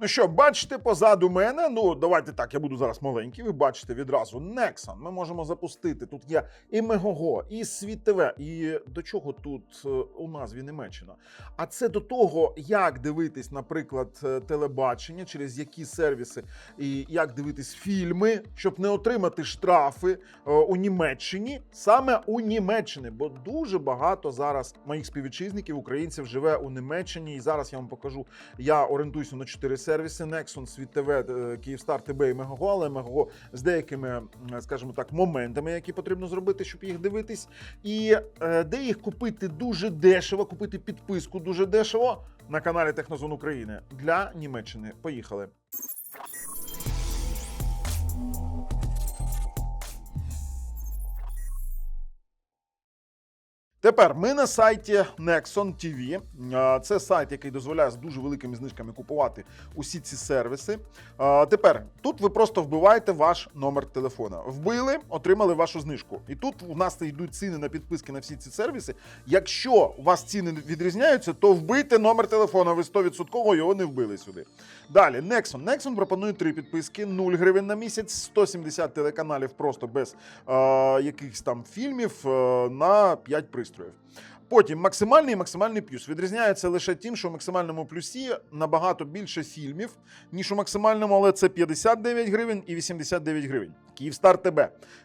Ну що, бачите позаду мене? Ну, давайте так, я буду зараз маленький. Ви бачите відразу Nexon. Ми можемо запустити. Тут є і Мегого, і Світ ТВ. І до чого тут е, у назві Німеччина? А це до того, як дивитись, наприклад, е, телебачення, через які сервіси, і як дивитись фільми, щоб не отримати штрафи е, у Німеччині, саме у Німеччині, бо дуже багато зараз моїх співвітчизників, українців живе у Німеччині. І зараз я вам покажу. Я орієнтуюся на чотири сервіси: Nexon, Світ ТВ, е, Київстар, ТБ і Мегаго, але Мегаго з деякими, скажімо так, моментами, які потрібно зробити, щоб їх дивитись. І е, де їх купити дуже дешево, купити підписку дуже дешево на каналі Технозон України для Німеччини. Поїхали. Тепер ми на сайті Nexon TV. Це сайт, який дозволяє з дуже великими знижками купувати усі ці сервіси. Тепер тут ви просто вбиваєте ваш номер телефона. Вбили, отримали вашу знижку. І тут у нас йдуть ціни на підписки на всі ці сервіси. Якщо у вас ціни відрізняються, то вбийте номер телефона. Ви 100% його не вбили сюди. Далі, Nexon. Nexon пропонує три підписки: 0 гривень на місяць, 170 телеканалів просто без е, якихось там фільмів е, на 5 пристроїв. through. Потім максимальний і максимальний плюс відрізняється лише тим, що в максимальному плюсі набагато більше фільмів, ніж у максимальному, але це 59 гривень і 89 гривень. Київстар ТБ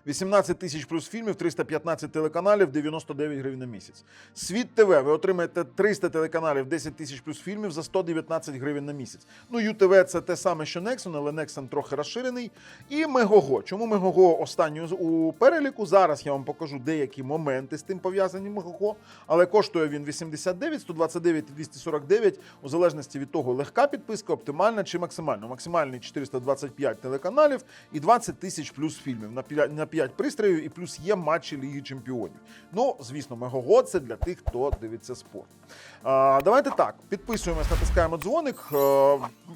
18 тисяч плюс фільмів, 315 телеканалів, 99 гривень на місяць. Світ ТВ ви отримаєте 300 телеканалів, 10 тисяч плюс фільмів за 119 гривень на місяць. Ну, ЮТВ це те саме, що Nexon, але Nexon трохи розширений. І Мегого. Чому Мегого останню у переліку? Зараз я вам покажу деякі моменти з тим пов'язані Мегого, але коштує він 89, 129 і 249, у залежності від того, легка підписка, оптимальна чи максимальна. Максимальний 425 телеканалів і 20 тисяч плюс фільмів на 5, на 5 пристроїв, і плюс є матчі Ліги Чемпіонів. Ну, звісно, Мегого це для тих, хто дивиться спорт. А, давайте так, підписуємось, натискаємо дзвоник. Е,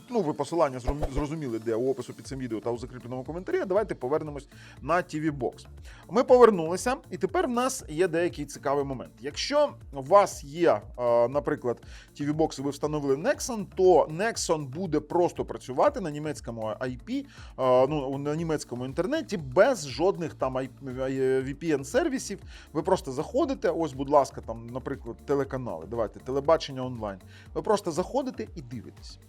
ну, ви посилання зрозум- зрозуміли, де у опису під цим відео та у закріпленому коментарі. Давайте повернемось на TV Box. Ми повернулися, і тепер в нас є деякий цікавий момент. Якщо у вас є, е, наприклад, TV Box ви встановили Nexon, то Nexon буде просто працювати на німецькому IP, е, ну, на німецькому інтернеті без жодних там VPN-сервісів. Ви просто заходите, ось, будь ласка, там, наприклад, телеканали. Давайте, телебачення онлайн. Ви просто заходите і дивитесь.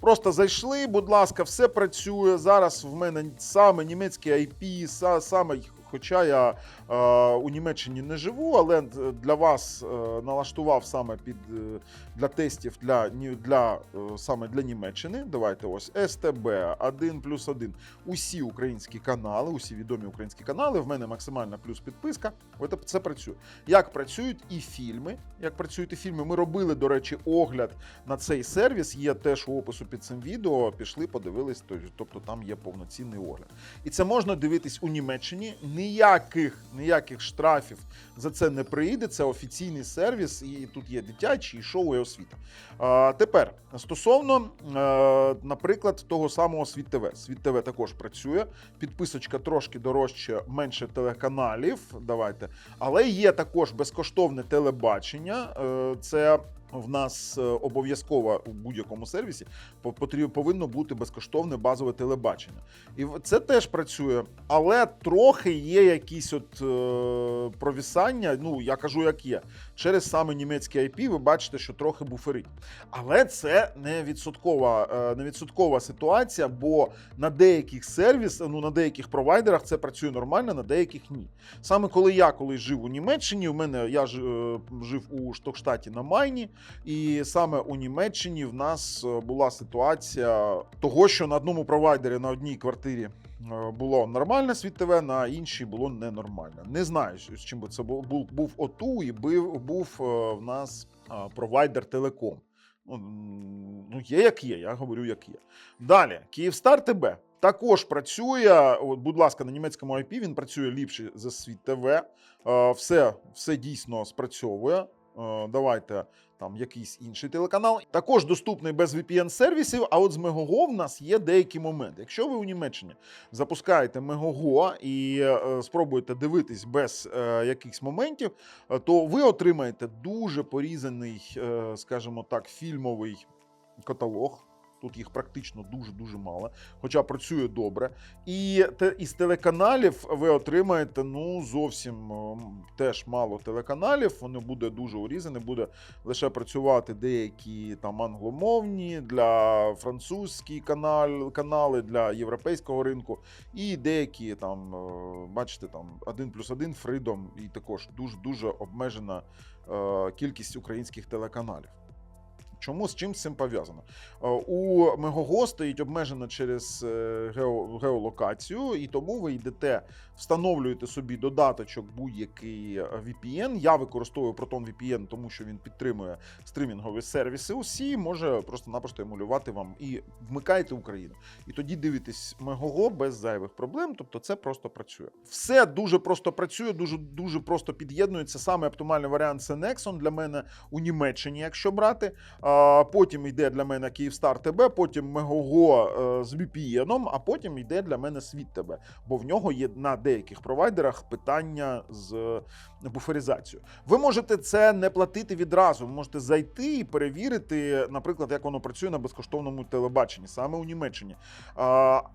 Просто зайшли, будь ласка, все працює. Зараз в мене саме німецький IP, саме, хоча я е, у Німеччині не живу, але для вас е, налаштував саме під е, для тестів для, для е, саме для Німеччини. Давайте ось СТБ 1 плюс 1. Усі українські канали, усі відомі українські канали. В мене максимальна плюс підписка. Ось це працює. Як працюють і фільми. Як працюють і фільми, ми робили, до речі, огляд на цей сервіс. Є теж у опису під цим відео. Пішли, подивились, тобто там є повноцінний огляд. І це можна дивитись у Німеччині. Ніяких ніяких штрафів за це не прийде. Це офіційний сервіс, і тут є дитячі, і шоу, і освіта. А, тепер стосовно, е, наприклад, того самого Світ ТВ. Світ ТВ також працює. Підписочка трошки дорожче, менше телеканалів. Давайте, але є також безкоштовне телебачення. Е, Це в нас е, обов'язково у будь-якому сервісі повинно бути безкоштовне базове телебачення. І в- це теж працює, але трохи є якісь от е, провісання. Ну я кажу, як є. Через саме німецький IP ви бачите, що трохи буферить. Але це не відсоткова, е, не відсоткова ситуація, бо на деяких сервісах, ну на деяких провайдерах це працює нормально, на деяких ні. Саме коли я колись жив у Німеччині, у мене я ж, е, жив у Штокштаті на Майні, і саме у Німеччині в нас е, була ситуація того, що на одному провайдері на одній квартирі. е, Було нормальне світ ТВ, на іншій було ненормальне. Не знаю, з чим би це був. Був, був ОТУ і був, був е, в нас провайдер Телеком. Ну, ну, є як є, я говорю, як є. Далі, Київстар ТБ також працює. От, будь ласка, на німецькому IP він працює ліпше за світ ТВ. Все, все дійсно спрацьовує. Е, Давайте там якийсь інший телеканал. Також доступний без VPN-сервісів. А от з Мегого в нас є деякі моменти. Якщо ви у Німеччині запускаєте Мегого і е, спробуєте дивитись без е, якихось моментів, то ви отримаєте дуже порізаний, скажімо так, фільмовий каталог. Тут їх практично дуже-дуже мало, хоча працює добре. І те, із телеканалів ви отримаєте ну зовсім ем, теж мало телеканалів. Воно буде дуже урізане, буде лише працювати деякі там англомовні для французькі канал, канали для європейського ринку, і деякі там, е, бачите, там 1 плюс 1 Freedom, і також дуже дуже обмежена е, кількість українських телеканалів. Чому з чим з цим пов'язано? Е, У Мегого стоїть обмежено через е, гео, геолокацію, і тому ви йдете, встановлюєте собі додаточок будь-який е, VPN. Я використовую Proton VPN, тому що він підтримує стрімінгові сервіси. Усі може просто-напросто емулювати вам і вмикаєте Україну. І тоді дивитесь Мегого без зайвих проблем. Тобто це просто працює. Все дуже просто працює, дуже дуже просто під'єднується. Саме оптимальний варіант це Nexon для мене у Німеччині, якщо брати. Потім йде для мене Київстар ТБ, потім Мегого е, з VPN, а потім йде для мене Світ ТБ, бо в нього є на деяких провайдерах питання з е, буферизацією. Ви можете це не платити відразу. Ви можете зайти і перевірити, наприклад, як воно працює на безкоштовному телебаченні, саме у Німеччині.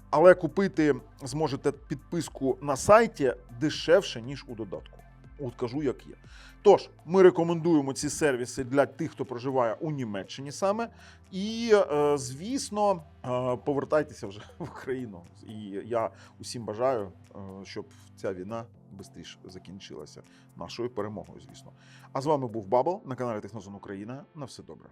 Але купити зможете підписку на сайті дешевше, ніж у додатку. От кажу, як є. Тож, ми рекомендуємо ці сервіси для тих, хто проживає у Німеччині саме. І, е, звісно, е, повертайтеся вже в Україну. І я усім бажаю, е, щоб ця війна швидше закінчилася нашою перемогою, звісно. А з вами був Бабл на каналі Технозон Україна. На все добре.